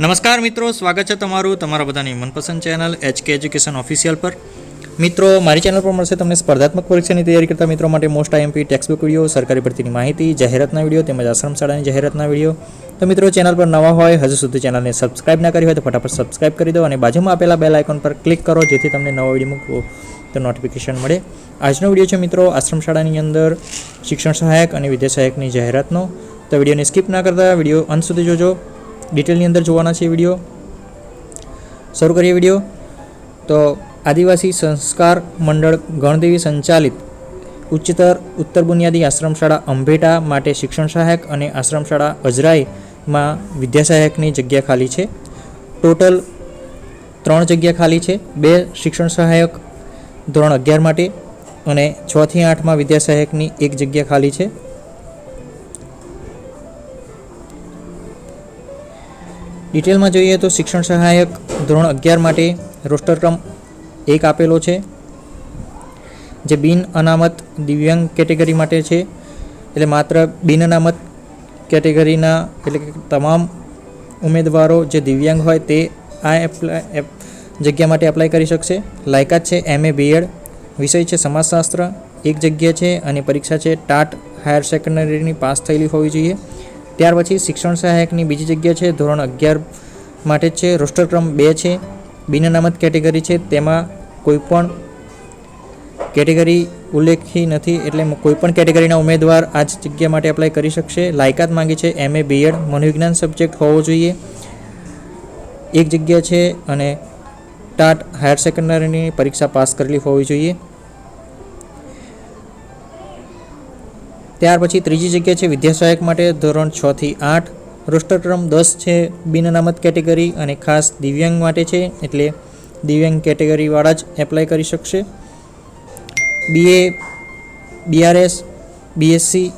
નમસ્કાર મિત્રો, સ્વાગત છે તમારું તમારા બધાની મનપસંદ ચેનલ એચકે એજ્યુકેશન ઓફિશિયલ પર. મિત્રો, મારી ચેનલ પર મળશે તમને સ્પર્ધાત્મક પરીક્ષાની તૈયારી કરતા મિત્રો માટે મોસ્ટ આઈએમપી ટેક્સ્ટબુક વીડિયો સરકારી ભરતીની માહિતી, જાહેરાતના વીડિયો તેમજ આશ્રમ શાળાની જાહેરાતના વીડિયો તો મિત્રો, ચેનલ પર નવા હોય, હજુ સુધી ચેનલને સબસ્ક્રાઇબ ના કરી હોય તો ફટાફટ સબસ્ક્રાઇબ કરી દો અને બાજુમાં આપેલા બેલ આઇકોન પર ક્લિક કરો, જેથી તમને નવો વીડિયો મૂકવો તો નોટિફિકેશન મળે. આજનો વીડિયો છે મિત્રો, આશ્રમ શાળાની અંદર શિક્ષણ સહાયક અને વિદ્યા સહાયકની જાહેરાતનો. તો વિડીયોને સ્કીપ ના કરતા, વીડિયો અંત સુધી જોજો. ડિટેલની અંદર જોવાના છે વીડિયો શરૂ કરીએ વીડિયો તો આદિવાસી સંસ્કાર મંડળ ગણદેવી સંચાલિત ઉચ્ચતર ઉત્તર બુનિયાદી આશ્રમ શાળા અંભેટા માટે શિક્ષણ સહાયક અને આશ્રમ શાળા અજરાઈમાં વિદ્યા સહાયકની જગ્યા ખાલી છે. ટોટલ ત્રણ જગ્યા ખાલી છે. બે શિક્ષણ સહાયક, ધોરણ અગિયાર માટે અને છથી આઠમાં વિદ્યા સહાયકની એક જગ્યા ખાલી છે. ડિટેલમાં જોઈએ તો શિક્ષણ સહાયક ધોરણ અગિયાર માટે રોસ્ટર ક્રમ એક આપેલો છે, જે બિન અનામત દિવ્યાંગ કેટેગરી માટે છે. એટલે માત્ર બિન અનામત કેટેગરીના એટલે કે તમામ ઉમેદવારો જે દિવ્યાંગ હોય તે આ એપ્લાય એપ, જગ્યા માટે એપ્લાય કરી શકશે. લાયકાત છે એમએ બીએડ વિષય છે સમાજશાસ્ત્ર, એક જગ્યા છે અને પરીક્ષા છે ટાટ હાયર સેકન્ડરીની પાસ થયેલી હોવી જોઈએ. ત્યાર પછી શિક્ષણ સહાયકની બીજી જગ્યા છે, ધોરણ અગિયાર માટે છે. રોસ્ટર ક્રમ બે છે. બિન અનામત કેટેગરી છે. તેમાં કોઈ પણ કેટેગરી ઉલ્લેખી નથી એટલે કોઈપણ કેટેગરીના ઉમેદવાર આ જ જગ્યા માટે એપ્લાય કરી શકશે. લાયકાત માંગી છે. એમએ બીએડ મનોવિજ્ઞાન સબ્જેક્ટ હોવો જોઈએ. એક જગ્યા છે અને ટાટ હાયર સેકન્ડરીની પરીક્ષા પાસ કરેલી હોવી જોઈએ. ત્યાર પછી ત્રીજી જગ્યા છે વિદ્યા સહાયક માટે, ધોરણ છ થી આઠ. રોસ્ટર દસ છે બિન અનામત કેટેગરી અને ખાસ દિવ્યાંગ માટે છે, એટલે દિવ્યાંગ કેટેગરીવાળા જ એપ્લાય કરી શકશે. બીએ બીઆરએસ બીએસસી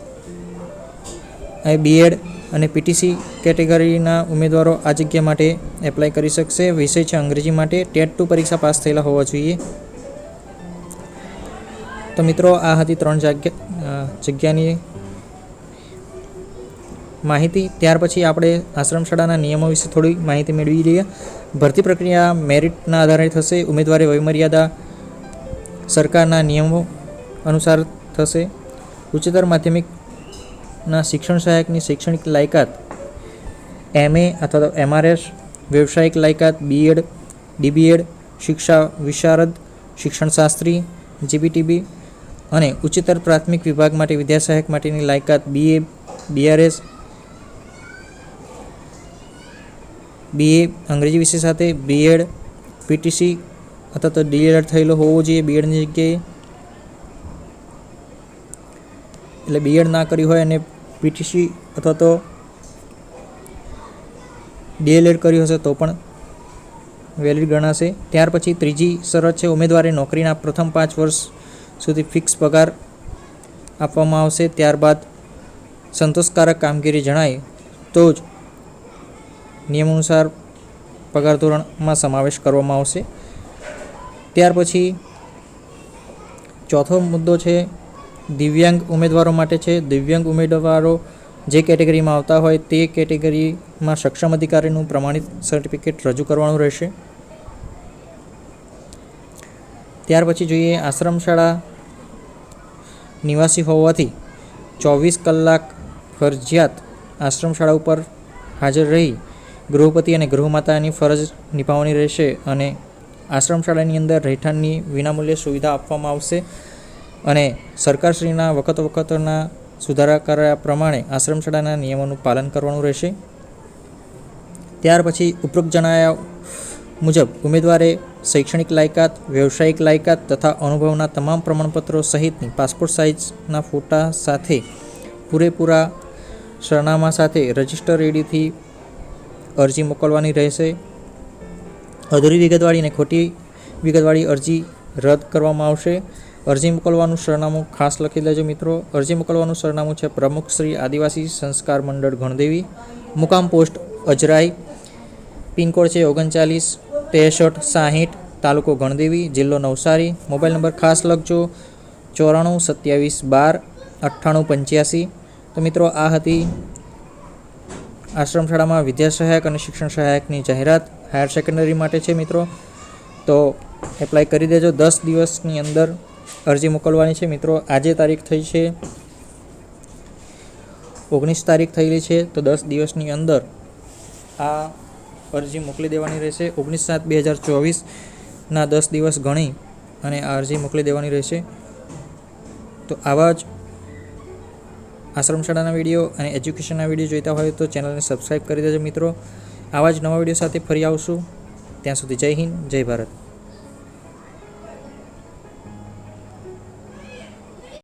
બીએડ અને પીટીસી કેટેગરીના ઉમેદવારો આ જગ્યા માટે એપ્લાય કરી શકશે. વિષય છે અંગ્રેજી માટે, ટેટ ટુ પરીક્ષા પાસ થયેલા હોવા જોઈએ. તો મિત્રો, આ હતી ત્રણ જગ્યા જગ્યાની માહિતી. ત્યાર પછી આપણે આશ્રમ શાળાના નિયમો વિશે થોડી માહિતી મેળવી લઈએ. ભરતી પ્રક્રિયા મેરિટના આધારે થશે, ઉમેદવારે વયમર્યાદા સરકારના નિયમો અનુસાર થશે. ઉચ્ચતર માધ્યમિકના શિક્ષણ સહાયકની શૈક્ષણિક લાયકાત, એમએ અથવા તો એમઆરએસ, વ્યવસાયિક લાયકાત, બીએડ, ડીબીએડ, શિક્ષા વિશારદ, શિક્ષણશાસ્ત્રી જીબીટીબી અને ઉચ્ચતર પ્રાથમિક વિભાગ માટે વિદ્યા સહાયક માટેની લાયકાત બીએ બીઆરએસ બીએ અંગ્રેજી વિષય સાથે બીએડ પીટીસી અથવા તો ડીએડ થયેલો હોવો જોઈએ બીએડની જગ્યાએ. એટલે બીએડ ના કર્યું હોય અને પીટીસી અથવા તો ડીએલએડ કર્યું હશે તો પણ વેલિડ ગણાશે. ત્યાર પછી ત્રીજી શરત છે ઉમેદવારે નોકરીના પ્રથમ પાંચ વર્ષ સુધી ફિક્સ પગાર આપવામાં આવશે. ત્યારબાદ સંતોષકારક કામગીરી જણાય તો જ નિયમ અનુસાર પગાર ધોરણમાં સમાવેશ કરવામાં આવશે. ત્યાર પછી ચોથો મુદ્દો છે, દિવ્યાંગ ઉમેદવારો માટે છે. દિવ્યાંગ ઉમેદવારો જે કેટેગરીમાં આવતા હોય તે કેટેગરીમાં સક્ષમ અધિકારીનું પ્રમાણિત સર્ટિફિકેટ રજૂ કરવાનું રહેશે. ત્યાર પછી જોઈએ આશ્રમ શાળા નિવાસી હોવાથી ચોવીસ કલાક ફરજિયાત આશ્રમ શાળા ઉપર હાજર રહી ગૃહપતિ અને ગૃહમાતાની ફરજ નિભાવવાની રહેશે અને આશ્રમ શાળાની અંદર રહેઠાણની વિનામૂલ્યે સુવિધા આપવામાં આવશે અને સરકારશ્રીના વખત વખતના સુધારા કર્યા પ્રમાણે આશ્રમ શાળાના નિયમોનું પાલન કરવાનું રહેશે. ત્યાર પછી ઉપરોક્ત જણાવ્યા મુજબ ઉમેદવારે શૈક્ષણિક લાયકાત, વ્યવસાયિક લાયકાત તથા અનુભવના તમામ પ્રમાણપત્રો સહિતની પાસપોર્ટ સાઇઝના ફોટા સાથે પૂરેપૂરા સરનામા સાથે રજિસ્ટર રેડીથી અરજી મોકલવાની રહેશે. અધૂરી વિગતવાળી અને ખોટી વિગતવાળી અરજી રદ કરવામાં આવશે. અરજી મોકલવાનું સરનામું ખાસ લખી લેજો મિત્રો. અરજી મોકલવાનું સરનામું છે પ્રમુખ શ્રી આદિવાસી સંસ્કાર મંડળ ગણદેવી. મુકામ પોસ્ટ અજરાઈ. પિનકોડ છે ઓગણચાલીસ ત્રેસઠ સાહીઠ, તાલુકો ગણદેવી, જિલ્લો નવસારી. મોબાઈલ નંબર ખાસ લખજો, ચોરાણું સત્યાવીસ બાર, અઠ્ઠાણું પંચ્યાસી. તો મિત્રો, આ હતી આશ્રમ શાળામાં વિદ્યા સહાયક અને શિક્ષણ સહાયકની જાહેરાત. હાયર સેકન્ડરી માટે છે મિત્રો. તો એપ્લાય કરી દેજો. દસ દિવસની અંદર અરજી મોકલવાની છે મિત્રો. આજે તારીખ થઈ છે. ઓગણીસ તારીખ થયેલી છે. તો દસ દિવસની અંદર આ અરજી મોકલી દેવાની રહેશે. ઓગણીસ સાત બે હજાર ચોવીસના દસ દિવસ ગણી અને આ અરજી મોકલી દેવાની રહેશે. તો આવા જ આશ્રમશાળાના વીડિયો અને એજ્યુકેશનના વીડિયો જોઈતા હોય તો ચેનલને સબસ્ક્રાઈબ કરી દેજો મિત્રો. આવા જ નવા વીડિયો સાથે ફરી આવશું. ત્યાં સુધી જય હિન્દ, જય ભારત.